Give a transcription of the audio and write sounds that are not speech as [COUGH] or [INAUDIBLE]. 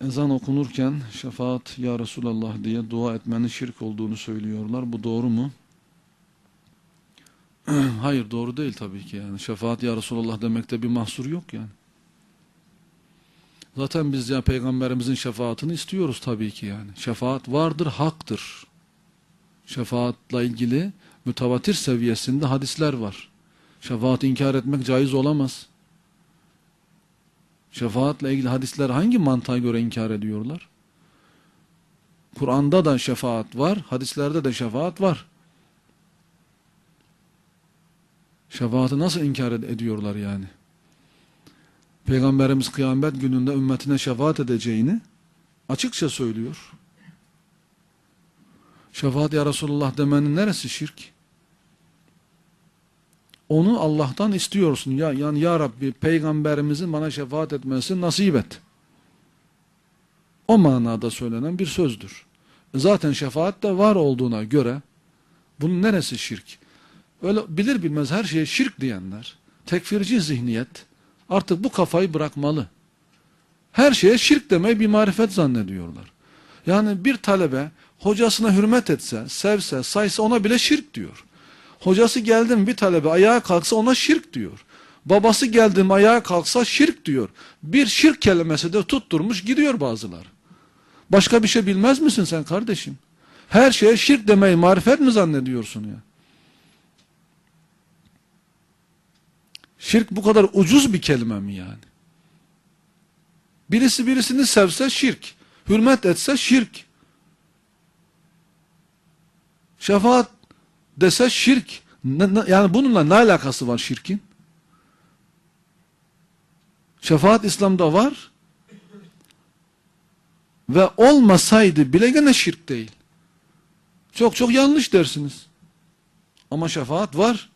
ezan okunurken şefaat ya Resulallah diye dua etmenin şirk olduğunu söylüyorlar. Bu doğru mu? [CLEARS THROAT] Hayır doğru değil tabii ki yani. Şefaat ya Resulallah demekte bir mahsur yok yani. Zaten biz ya peygamberimizin şefaatini istiyoruz tabii ki yani. Şefaat vardır, haktır. Şefaatla ilgili mütevatir seviyesinde hadisler var. Şefaat inkar etmek caiz olamaz. Şefaatle ilgili hadisler hangi mantığa göre inkar ediyorlar? Kur'an'da da şefaat var, hadislerde de şefaat var. Şefaati nasıl inkar ed- ediyorlar yani? Peygamberimiz kıyamet gününde ümmetine şefaat edeceğini açıkça söylüyor. Şefaat ya Resulullah demenin neresi şirk? Onu Allah'tan istiyorsun. Ya yani ya Rabbi peygamberimizin bana şefaat etmesi nasip et. O manada söylenen bir sözdür. Zaten şefaat de var olduğuna göre bunun neresi şirk? Öyle bilir bilmez her şeye şirk diyenler, tekfirci zihniyet artık bu kafayı bırakmalı. Her şeye şirk demeyi bir marifet zannediyorlar. Yani bir talebe hocasına hürmet etse, sevse, saysa ona bile şirk diyor. Hocası geldi mi bir talebe ayağa kalksa ona şirk diyor. Babası geldi mi ayağa kalksa şirk diyor. Bir şirk kelimesi de tutturmuş gidiyor bazılar. Başka bir şey bilmez misin sen kardeşim? Her şeye şirk demeyi marifet mi zannediyorsun ya? Şirk bu kadar ucuz bir kelime mi yani? Birisi birisini sevse şirk. Hürmet etse şirk. Şefaat dese şirk. Yani bununla ne alakası var şirkin? Şefaat İslam'da var. Ve olmasaydı bile gene şirk değil. Çok çok yanlış dersiniz. Ama şefaat var.